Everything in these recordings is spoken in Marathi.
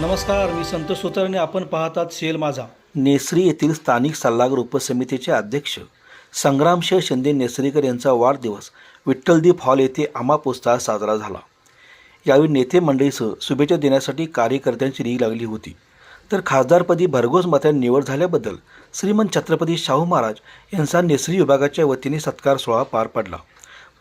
नमस्कार मी संतोष सुतारने आपण पाहतात सेल माझा. नेसरी येथील स्थानिक सल्लागार उपसमितीचे अध्यक्ष संग्रामशेर शिंदे नेसरीकर यांचा वाढदिवस विठ्ठलदीप हॉल येथे आमापोस्ता साजरा झाला. यावेळी नेते मंडळीसह शुभेच्छा देण्यासाठी कार्यकर्त्यांची रीग लागली होती. तर खासदारपदी भरघोस मतांनी निवड झाल्याबद्दल श्रीमंत छत्रपती शाहू महाराज यांचा नेसरी विभागाच्या वतीने सत्कार सोहळा पार पडला.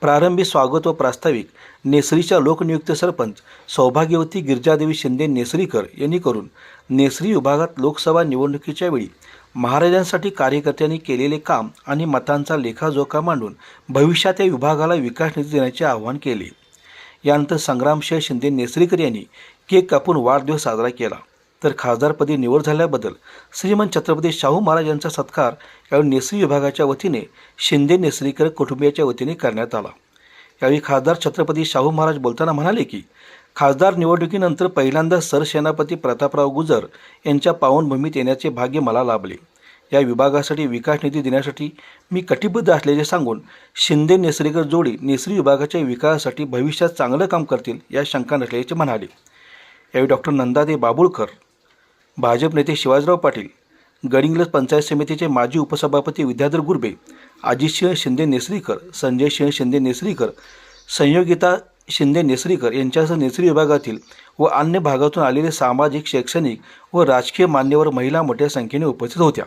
प्रारंभी स्वागत व प्रास्ताविक नेसरीच्या लोकनियुक्त सरपंच सौभाग्यवती गिरजादेवी शिंदे नेसरीकर यांनी करून नेसरी विभागात लोकसभा निवडणुकीच्या वेळी महाराजांसाठी कार्यकर्त्यांनी केलेले काम आणि मतांचा लेखाजोखा मांडून भविष्यात या विभागाला विकास निधी देण्याचे आवाहन केले. यानंतर संग्रामशेर शिंदे नेसरीकर यांनी केक कापून वाढदिवस साजरा केला. तर खासदारपदी निवड झाल्याबद्दल श्रीमंत छत्रपती शाहू महाराज यांचा सत्कार यावेळी नेसरी विभागाच्या वतीने शिंदे नेसरीकर कुटुंबियाच्या वतीने करण्यात आला. यावेळी खासदार छत्रपती शाहू महाराज बोलताना म्हणाले की खासदार निवडणुकीनंतर पहिल्यांदा सरसेनापती प्रतापराव गुजर यांच्या पावनभूमीत येण्याचे भाग्य मला लाभले. या विभागासाठी विकास निधी देण्यासाठी मी कटिबद्ध असल्याचे सांगून शिंदे नेसरीकर जोडी नेसरी विभागाच्या विकासासाठी भविष्यात चांगलं काम करतील या शंका नसल्याचे म्हणाले. यावेळी डॉक्टर नंदादे बाबुळकर भाजप नेते शिवाजीराव पाटील गडिंग्लज पंचायत समितीचे माजी उपसभापती विद्याधर गुर्बे अजितसिंह शिंदे नेसरीकर संजय सिंह शिंदे नेसरीकर संयोगिता शिंदे नेसरीकर यांच्यासह नेसरी विभागातील व अन्य भागातून आलेले सामाजिक शैक्षणिक व राजकीय मान्यवर महिला मोठ्या संख्येने उपस्थित होत्या.